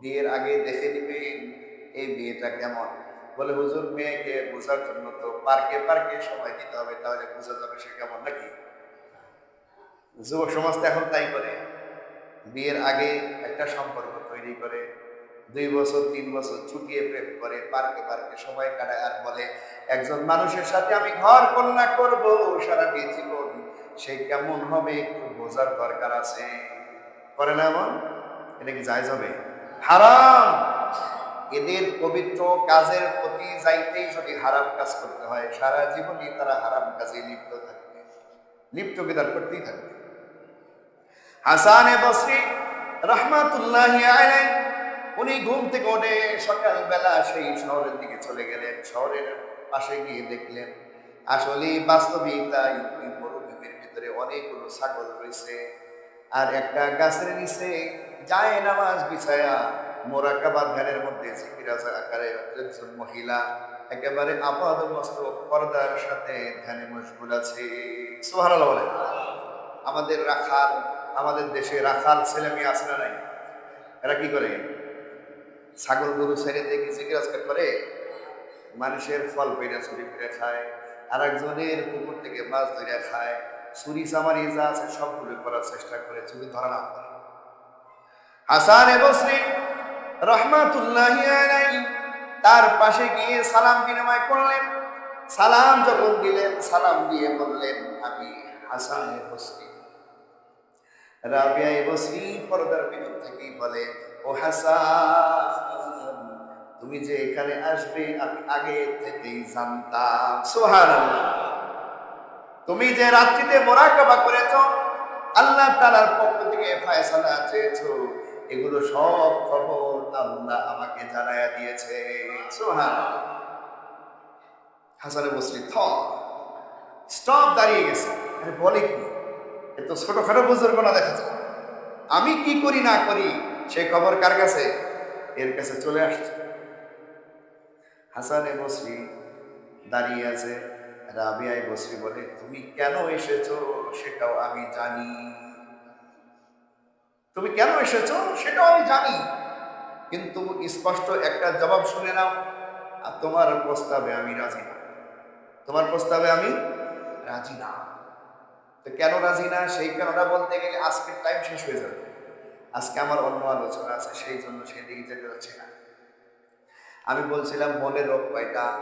বিয়ের আগে দেখে নিবে এই বিয়েটা কেমন। বলে, হুজুর, মেয়েকে বোঝার জন্য তো পার্কে পার্কে সময় দিতে হবে, তাহলে বোঝা যাবে সে কেমন নাকি? যুবক সমাজ এখন তাই করে। বিয়ের আগে একটা সম্পর্ক তৈরি করে, দুই বছর, তিন বছর ছুটিয়ে প্রেম করে, পার্কে পার্কে সময় কাটায় আর বলে, একজন মানুষের সাথে আমি ঘর কন্যা করব সারাটি জীবন, সে কেমন হবে একটু বোঝার দরকার আছে। করে না এমন? এটা কি জায়জ হবে? হারাম। এদের পবিত্র কাজের প্রতি যাইতেই যদি হারাম কাজ করতে হয়, সারা জীবনই তারা হারাম কাজে লিপ্ত থাকবে। লিপ্ত বিদার করতেই থাকবে। হাসান বসরি রহমাতুল্লাহ আলাই উনি ঘুম থেকে ওঠে সকালবেলা সেই শহরের দিকে চলে গেলেন। শহরের পাশে গিয়ে দেখলেন আসলে মরুভূমির ভিতরে অনেকগুলো ছাগল রয়েছে। আর একটা গাছের নিচে যায় নামাজ বিছায়া মোরাকাবা ধ্যানের মধ্যে আকারে একজন মহিলা একেবারে আপাদ মস্ত পর্দার সাথে ধ্যানে মশগুল আছে। বলে আমাদের রাখাল, আমাদের দেশে রাখাল ছেলে মেয়ে আছে না নাই? এরা কি করে? ছাগল গরু ছেড়ে দেখে জিজ্ঞাসা করে? মানুষের ফল পেড়ে চুরি করে খায় আর একজনের পুকুর থেকে মাছ ধরে খায় চুরি চামারি যা আছে সবগুলো করার চেষ্টা করে চুরি ধরা না করে হাসান এবশ্রী রহমাতুল্লাহি তার পাশে গিয়ে সালাম বিনিময় করলেন। সালাম যখন দিলেন, সালাম দিয়ে বললেন, আমি হাসান বসরি। রাবিয়া বসরি পর্দার ভিতর থেকেই বলে, ও হাসান, তুমি যে এখানে আসবে, আমি আগে থেকেই জানতাম। সোহান তুমি যে রাত্রিতে মোরাকাবা করেছ, আল্লাহ তালার পক্ষ থেকে ফয়সালা চেয়েছো। এগুলো সব খবর আল্লাহ আমাকে জানায়া দিয়েছে। হাসানে বসরি থ, স্টপ দাঁড়িয়ে গেছে। বলে কি? এ তো ছোটখাটো বুজুর্গ না দেখা যায়। আমি কি করি না করি, সে খবর কার কাছে? এর কাছে চলে আসছে। হাসানে বসরি দাঁড়িয়ে আছে। রাবিয়ায় বসরি বলে, তুমি কেন এসেছ? সেটাও আমি জানি। তুমি কেন এসেছ? সেটাও আমি জানি। কিন্তু স্পষ্ট একটা জবাব শুনে নাও, আর তোমার প্রস্তাবে আমি রাজি না। তোমার প্রস্তাবে আমি রাজি না। তো কেন রাজি না? সেই কারণটা বলতে গেলে আজকের টাইম শেষ হয়ে যাবে। আজকে আমার অন্য আলোচনা আছে, সেই জন্য সেই দিকে যেতে হচ্ছে না। আমি বলছিলাম মনের রোগ কয়টা?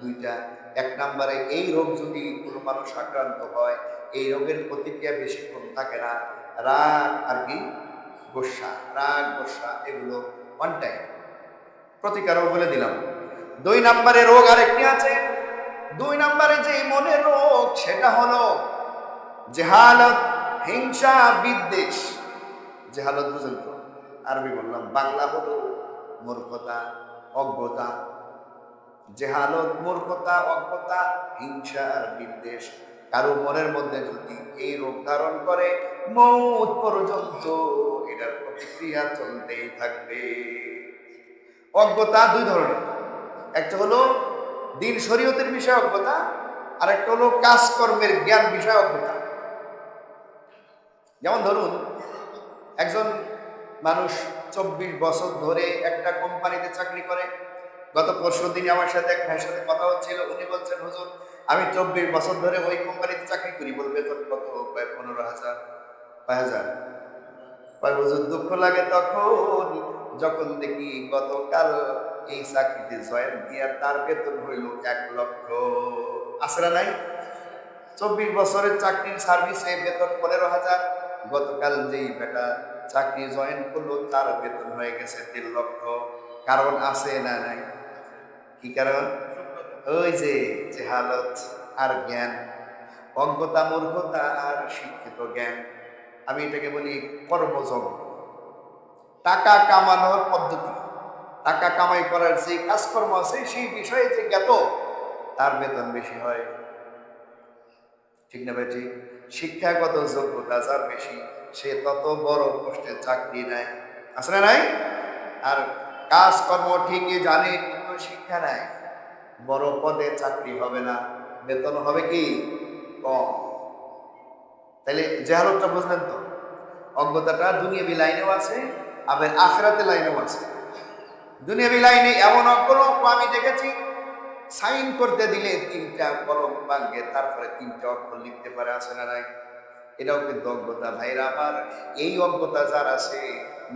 দুইটা। এক নম্বরে, এই রোগ যদি কোনো মানুষ আক্রান্ত হয়, এই রোগের প্রতিক্রিয়া বেশিক্ষণ থাকে না। রাগ আর কি? গোসা, রাগ, গোসা, এগুলো ওয়ান টাইম প্রতিকারও বলে দিলাম। দুই নম্বরে রোগ আরেকটি আছে। দুই নম্বরে যে মনের রোগ, সেটা হলো জেহালত, হিংসা, বিদ্বেষ। জেহালত বুঝেন তো? আরবি বললাম, বাংলা হলো মূর্খতা, অজ্ঞতা। জেহালত, মূর্খতা, অজ্ঞতা, হিংসা আর বিদ্বেষ। কারও মনের মধ্যে যদি এই রোগ ধারণ করে, মৌত পর্যন্ত এটার প্রতিক্রিয়া চলতেই থাকবে। অজ্ঞতা দুই ধরনের। একটা হলো দিন শরীয়তের বিষয় অজ্ঞতা আর একটা হলো কাজকর্মের জ্ঞান বিষয় অজ্ঞতা। যেমন ধরুন, একজন মানুষ চব্বিশ বছর ধরে একটা কোম্পানিতে চাকরি করে গত পরশু দিন আমার সাথে এক ভাইয়ের সাথে কথা হচ্ছিল। উনি বলছেন, হুজুর, আমি চব্বিশ বছর ধরে ওই কোম্পানিতে চাকরি করি। বলবে, বেতন কত? প্রায় পনেরো হাজার। কয় হাজার? কয় হুজুর, দুঃখ লাগে তখন, যখন দেখি গতকাল এই চাকরিতে জয়েন দিয়া তার বেতন হইল এক লক্ষ। আসলে নাই? চব্বিশ বছরের চাকরির সার্ভিসে বেতন পনেরো হাজার। গতকাল যেই বেটা চাকরি জয়েন করল, তার বেতন হয়ে গেছে তিন লক্ষ। কারণ আছে না নাই? কি কারণ? ওই যে জেহালত আর জ্ঞান, অজ্ঞতা, মূর্খতা আর শিক্ষিত জ্ঞান। আমি এটাকে বলি কর্মযোগ টাকা কামানোর পদ্ধতি। টাকা কামাই করার যে কাজকর্ম আছে, সেই বিষয়ে যে জ্ঞাত, তার বেতন বেশি হয়। ঠিক না ভাই শিক্ষাগত যোগ্যতা যার বেশি, সে তত বড় পোস্টে চাকরি নেয়। আসলে নাই? আর কাজকর্ম ঠিকই জানে কিন্তু শিক্ষা নেয় বড় পদে চাকরি হবে না, বেতন হবে কি? কম। তাহলে জেহালতটা বুঝলেন তো? অজ্ঞতাটা দুনিয়াবি লাইনেও আছে, আবার আখেরাতে লাইনেও আছে। দুনিয়াবি লাইনে এমন অকলঙ্ক আমি দেখেছি, সাইন করতে দিলে তিনটা কলম ভাঙ্গে তারপরে তিনটা অক্ষর লিখতে পারে, আছে না নাই? এটাও কিন্তু অজ্ঞতা। ভাইরা আমার এই অজ্ঞতা যার আছে,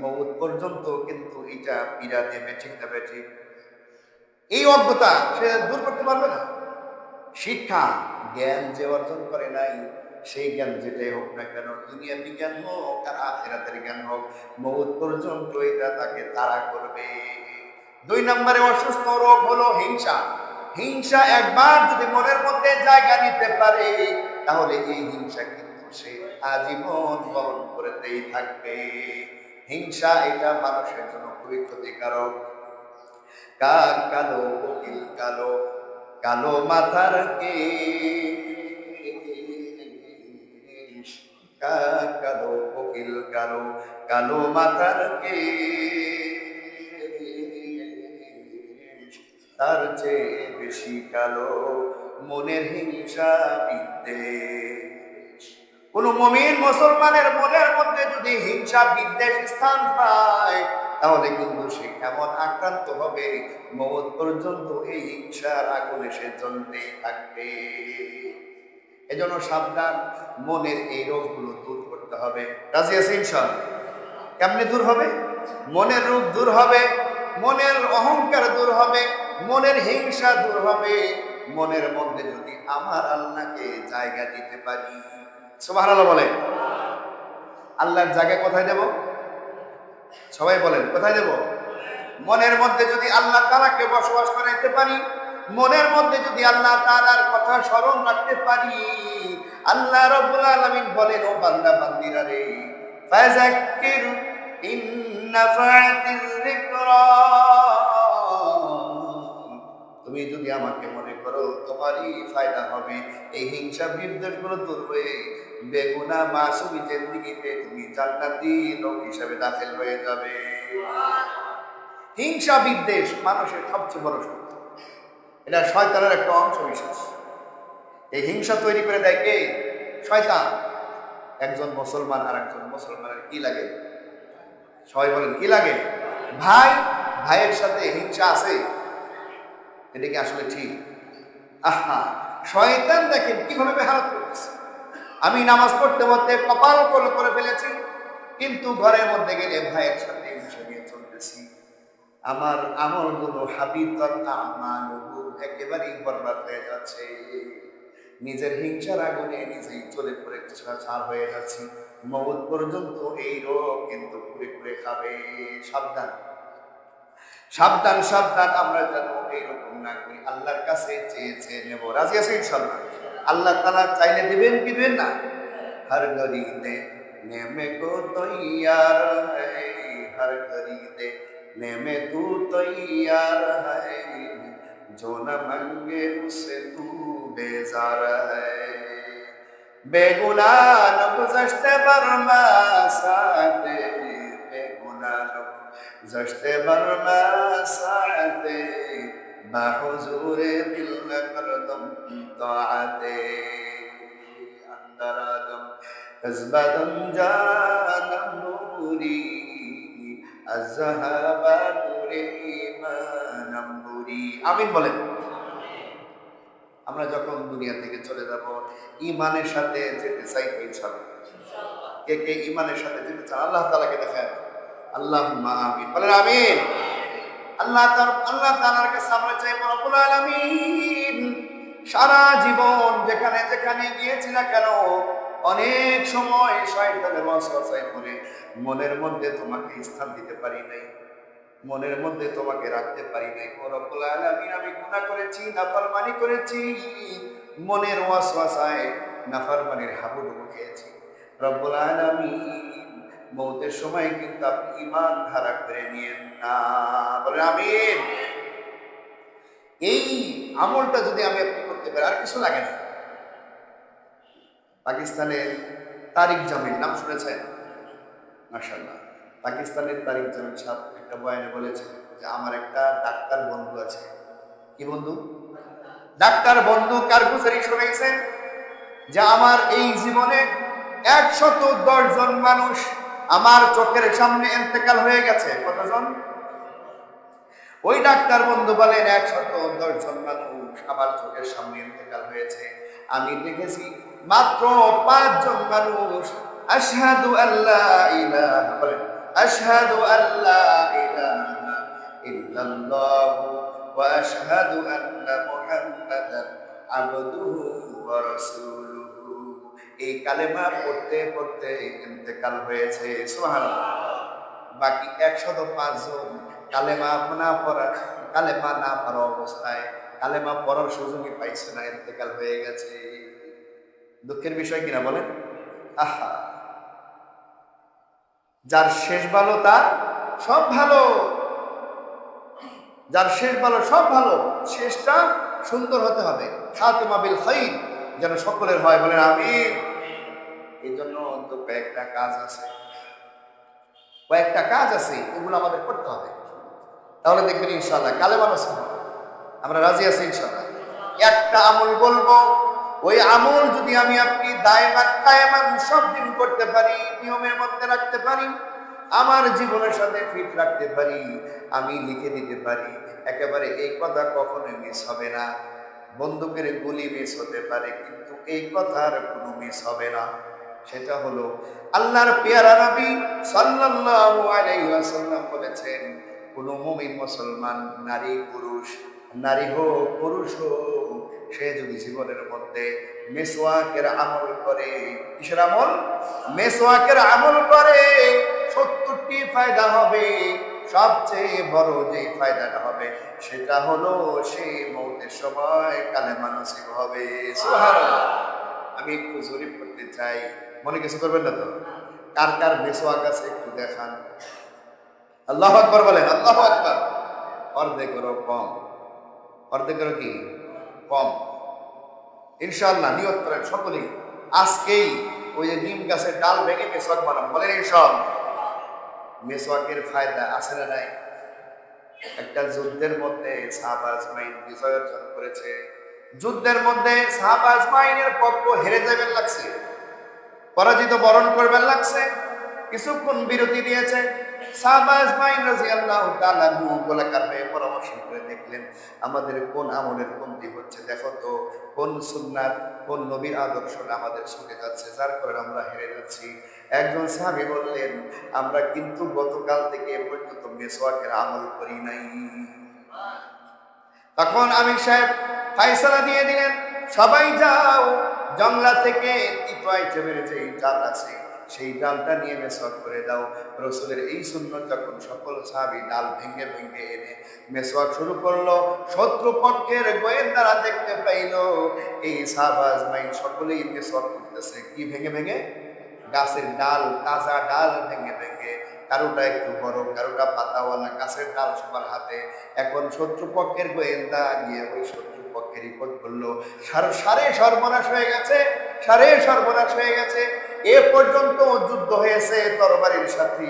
মৌত পর্যন্ত কিন্তু এটা পীড়া দেবে ঠিক না ঠিক এই অজ্ঞতা সে দূর করতে পারবে না। শিক্ষা জ্ঞান যে অর্জন করে নাই, সেই জ্ঞান যেটাই হোক না কেন, দুনিয়া বিজ্ঞান হোক আর আখেরাতের জ্ঞান হোক, মৌত পর্যন্ত এটা তাকে তাড়া করবে। দুই নম্বরে অসুস্থ রোগ হলো হিংসা। হিংসা একবার যদি মনের মধ্যে জায়গা নিতে পারে, তাহলে এই হিংসা কিন্তু সে আজীবন বহন করতেই থাকবে। হিংসা এটা মানুষের জন্য খুবই ক্ষতিকারক। কাক কালো, কোকিল কালো কালো মাথার কে? কাক কালো, কোকিল কালো কালো মাথার কে? তার চেয়ে বেশি কালো মনের হিংসা বিদ্বেষ। কোন মমিন মুসলমানের মনের মধ্যে যদি হিংসা বিদ্বেষ স্থান পায় তাহলে কিন্তু সে এমন আক্রান্ত হবে? মত পর্যন্ত এই হিংসার আগুনে সে জ্বলতে থাকবে। এজন্য সাবধান, মনের এই রোগগুলো দূর করতে হবে। রাজি আছে ইনশাল্লাহ কেমনি দূর হবে? মনের রোগ দূর হবে, মনের অহংকার দূর হবে, মনের হিংসা দূর হবে। মনের মধ্যে যদি আমার আল্লাহকে জায়গা দিতে পারি সুবাহ বলে আল্লাহর জায়গা কোথায় দেব? সবাই বলেন, কোথায় দেব মনের মধ্যে যদি আল্লাহ তালাকে বসবাস করাইতে পারি, মনের মধ্যে যদি আল্লাহ তালার কথা স্মরণ রাখতে পারি, আল্লাহ রব্বুল আলমিন বলেন, ও বান্দা, বান্দিরা রে ফাজাক্কির ইন্নাফাতিল যিকরা। তুমি যদি আমাকে মনে করো, তোমারই ফায়দা হবে। এই হিংসা বিদ্বেষগুলো দূর হয়ে বেগুনা মাসুমি জিন্দিগিতে তুমি জান্নাতি লোক হিসাবে দাখিল হয়ে যাবে। হিংসা বিদ্বেষ মানুষের সবচেয়ে বড় শত্রু এটা শয়তানের একটা অংশ বিশেষ। এই হিংসা তৈরি করে দেয় কে? শয়তান। একজন মুসলমান আর একজন মুসলমানের কি লাগে? সবাই বলেন, কি লাগে? ভাই, ভাইয়ের সাথে হিংসা আছে? এটা কি আসলে ঠিক। আহা, শয়তান দেখেন কীভাবে বেহারত করতেছে। আমি নামাজ পড়তে পড়তে কপাল কোল করে ফেলেছি, কিন্তু ঘরের মধ্যে গেলে ভাইয়ের সাথে হিংসা নিয়ে চলতেছি। আমার আমলগুলো হাবিতন আমালুহু, একেবারেই বরবাদ হয়ে যাচ্ছে। নিজের হিংসার আগুনে নিজেই চলে পড়ে ছাড় হয়ে যাচ্ছি। মৌত পর্যন্ত এই রোগ কিন্তু পুরে পুরে খাবে। সাবধান। সাবধান সাবধান, আমরা যেন এইরকম না করি। আল্লাহর কাছে চেয়ে চেয়ে নেব। রাজি আছে ইনশাল্লাহ আল্লাহ তালা চাইলে দিবেন কি দেবেন না? হর গরিতে নেমে গো তৈয়ার হর গরিতে নেমে তু তৈয়ার হো না মঙ্গে উসে তু বেজার বেগুনা নব জষ্টে বর্মা সাথে, বেগুনা নব زشت بر ما ساعته مع حضور بالمقردم طاعته أندر آدم كذبة جان نوري الذهب ما نمبري আমিন বলেন আমরা যখন দুনিয়া থেকে চলে যাব ইমানের সাথে যেতে চাই ইনশাল্লাহ কে কে ইমানের সাথে যেতে চান আল্লাহ তালাকে দেখায় সারা জীবন যেখানে যেখানে গিয়েছি না কেন, অনেক সময় শয়তানের ওয়াসওয়াসায় পড়ে মনের মধ্যে তোমাকে স্থান দিতে পারি নাই। মনের মধ্যে তোমাকে রাখতে পারি নাই। ও রব্বুল আলামিন, আমি গুনাহ করেছি, নাফরমানি করেছি, মনের ওয়াসওয়াসায় নাফরমানির হাবুডুবু খেয়েছি। রব্বুল আলামিন মৌতের সময় কিন্তু আপনি ইমান ধারা করে নিয়েন না। বলেন, আমিন। এই আমলটা যদি আমি আপনি করতে পারি আর কিছু লাগে না। পাকিস্তানের তারিক জামিন নাম শুনেছেন? মাসাল্লাহ পাকিস্তানের তারিক জামিন সাহেব একটা বয়ানে বলেছে যে, আমার একটা ডাক্তার বন্ধু আছে। কি বন্ধু? ডাক্তার বন্ধু কারগুজারি শুনেছেন যে আমার এই জীবনে একশত দশ জন মানুষ আমার চোখের সামনে এন্তেকাল হয়ে গেছে। কতজন? ওই ডাক্তার বন্ধু বলেন, একশত দশজন মানুষ আমার চোখের সামনে ইন্তেকাল হয়েছে। আমি দেখেছি মাত্র পাঁচজন মানুষ। আশহাদু আল্লাহ ইলাহা বলেন, আশহাদু আল্লাহ ইলাহা ইল্লাল্লাহ ওয়া আশহাদু আন্না মুহাম্মাদান আবদুহু ওয়া রাসূলুহু। এই কালেমা পড়তে পড়তে ইন্তেকাল হয়েছে, সুবহানাল্লাহ। বাকি একশত পাঁচজন কালেমা না পড়া, কালেমা না পড়া অবস্থায়, কালেমা পড়ার সুযোগই পাইছে না, ইন্তেকাল হয়ে গেছে। দুঃখের বিষয় কিনা বলেন? আহা। যার শেষ ভালো, তার সব ভালো। যার শেষ ভালো, সব ভালো, শেষটা সুন্দর হতে হবে। খাতেমা বিল খাইর, যেন সকলের হয়, বলেন আমিন। এই জন্য তো কয়েকটা কাজ আছে। কয়েকটা কাজ আছে, এগুলো আমাদের করতে হবে। তাহলে দেখবেন ইনশাল্লাহ কালে মানুষ আমরা রাজি আছি ইনশাল্লাহ একটা আমল বলব, ওই আমল যদি আমি আপনি সব দিন করতে পারি, নিয়মের মধ্যে রাখতে পারি, আমার জীবনের সাথে ফিট রাখতে পারি, আমি লিখে দিতে পারি, একেবারে এই কথা কখনোই মিস হবে না। বন্দুকের গুলি মিস হতে পারে, কিন্তু এই কথার কোনো মিস হবে না। সেটা হলো আল্লাহর পেয়ারা নবী সাল্লাল্লাহু আলাইহি ওয়াসাল্লাম বলেছেন, কোন মুমিন মুসলমান, নারী, পুরুষ, নারী হোক, পুরুষ হোক, সে যদি জীবনের মধ্যে মেসওয়াকের আমল করে, কিসের আমল? মেসওয়াকের আমল করে, সত্তরটি ফায়দা হবে। সবচেয়ে বড় যে ফায়দাটা হবে, সেটা হলো সে মৌতের সময় কালে মানসিক হবে। আমি একটু জরিপ করতে চাই। মনে কিছু করবেন না তো? কার কার মেসওয়াক আছে একটু দেখান। আল্লাহ আকবর বলেন, আল্লাহ আকবর। অর্ধেকেরও কম। অর্ধেকেরও কি? কম। ইনশাআল্লাহ নিয়ত করেন সকলেই। আজকেই ওই যে নিম গাছের ডাল ভেঙে মেসওয়াক বানান বলেন এইসব মেসওয়াকের ফায়দা আছে না নাই? একটা যুদ্ধের মধ্যে সাহাবাজ মাইন বিজয় অর্জন করেছে। যুদ্ধের মধ্যে সাহাবাজ মাইনের পক্ষ হেরে যাবেন লাগছে। পরাজিত বরণ করবেন লাগছে। কিছুক্ষণ বিরতি দিয়েছে পরামর্শ করে দেখলেন, আমাদের কোন আমলের হচ্ছে? দেখো তো, কোন কোন আমাদের যাচ্ছে, যার আমরা হেরে একজন বললেন, আমরা কিন্তু গতকাল থেকে পর্যন্ত মেসওয়াকের আমল করি নাই। তখন আমির সাহেব ফাইসালা দিয়ে দিলেন, সবাই যাও জংলা থেকে তিতো আইটেমের যে ডাল আছে। সেই ডালটা নিয়ে মেসওয়াক করে দাও। রসুলের এই সুন্দর যখন সকল সাহাবি ডাল ভেঙে ভেঙে এনে মেসওয়াক শুরু করল শত্রুপক্ষের গোয়েন্দারা দেখতে পাইল, এই সাহবাজ মাইন সকলেই মেসওয়াক করতেছে। কি ভেঙে ভেঙে? গাছের ডাল, তাজা ডাল ভেঙে ভেঙে কারোটা একটু বড়, কারোটা পাতাওয়ালা গাছের ডাল সবার হাতে। এখন শত্রুপক্ষের গোয়েন্দা গিয়ে ওই শত্রুপক্ষের রিপোর্ট করল। সারে সর্বনাশ হয়ে গেছে, সারে সর্বনাশ হয়ে গেছে। এ পর্যন্ত যুদ্ধ হয়েছে তরবারির সাথে।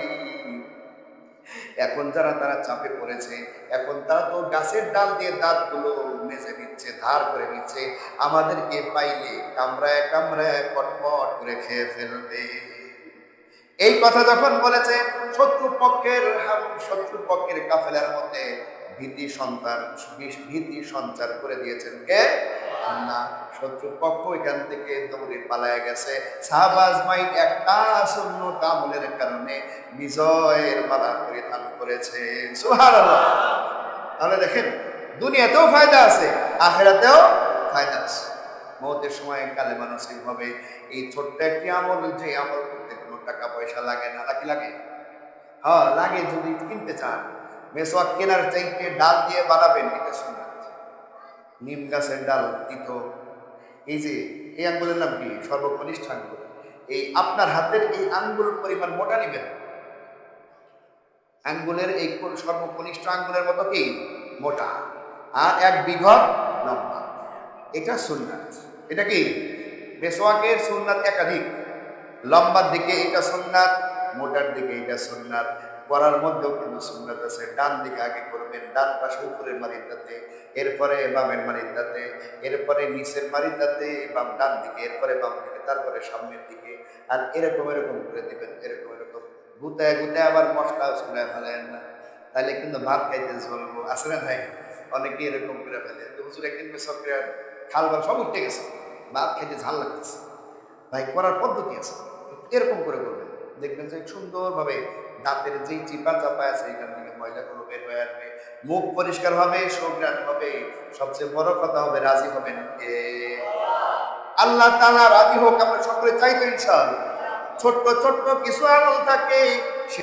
এখন যারা তারা চাপে পড়েছে, এখন তারা তো গাছের ডাল দিয়ে দাঁতগুলো মেজে নিচ্ছে, ধার করে নিচ্ছে। আমাদেরকে পাইলে কামড়ায় কামড়ায় পটপট করে খেয়ে ফেলবে। এই কথা যখন বলেছে শত্রু পক্ষের শত্রু পক্ষের কাফেলার মধ্যে ভীতি সন্তান ভীতি সঞ্চার করে দিয়েছেন কে? না শত্রু পক্ষ এখান থেকে দৌড়ে পালায় গেছে। একটা শূন্য আমলের কারণে বিজয়ের মালা পরিধান করেছে। সুবহানাল্লাহ। তাহলে দেখেন, দুনিয়াতেও ফায়দা আছে, আখেরাতেও ফায়দা আছে। মৌতের সময় কালে মানসিক হবে। এই ছোট্ট একটি আমল, যে আমল করতে টাকা পয়সা লাগে না নাকি লাগে? হ্যাঁ লাগে যদি কিনতে চান। মেসওয়াক কেনার চাইতে ডাল দিয়ে বানাবেন, এটা সুন্নাত। নিম গাছের ডাল তিতো এই যে, এই আঙ্গুলের নাম কি? সর্বকনিষ্ঠ আঙ্গুল। এই আপনার হাতের এই আঙ্গুলের পরিমাণ মোটা নিবেন। আঙ্গুলের এই কোন সর্বকনিষ্ঠ আঙ্গুলের মতো কি? মোটা। আর এক বিঘত লম্বা। এটা সুন্নাত। এটা কি? মেসোয়াকের সুন্নাত একাধিক। লম্বার দিকে এটা সুন্নাত, মোটার দিকে এটা সুন্নাত। করার মধ্যেও কিন্তু সুন্নাত আছে। ডান দিকে আগে করবেন, ডান পাশে উপরের মারিদাতে, এরপরে বামের মারিদাতে, এরপরে নিচের মারিদাতে, বাম ডান দিকে, এরপরে বাম দিকে, তারপরে সামনের দিকে। আর এরকম এরকম করে দিবেন, এরকম এরকম। গুতায় গুতায় আবার মশলা ছুড়ে ফেলেন না। তাহলে কিন্তু ভাত খাইতে চলবো আছে না ভাই অনেকে এরকম করে ফেলে। হুজুর একদিন করে খাল সব উঠে গেছে। ভাত খাইতে ঝাল লাগতেছে। ভাই করার পদ্ধতি আছে। এরকম করে করবেন দেখবেন যে সুন্দরভাবে দাঁতের যেই চিপা চাপা আছে, এখান থেকে ময়লাগুলো বের হয়ে আসবে। মুখ পরিষ্কার হবে সুগ্রাণ হবে, সবচেয়ে বড় কথা হবে রাজি হবেন আল্লাহ তালা রাজি হোক, আমরা সকলে চাইতো ইনশাল ছোট্ট ছোট্ট কিছু আমল থাকে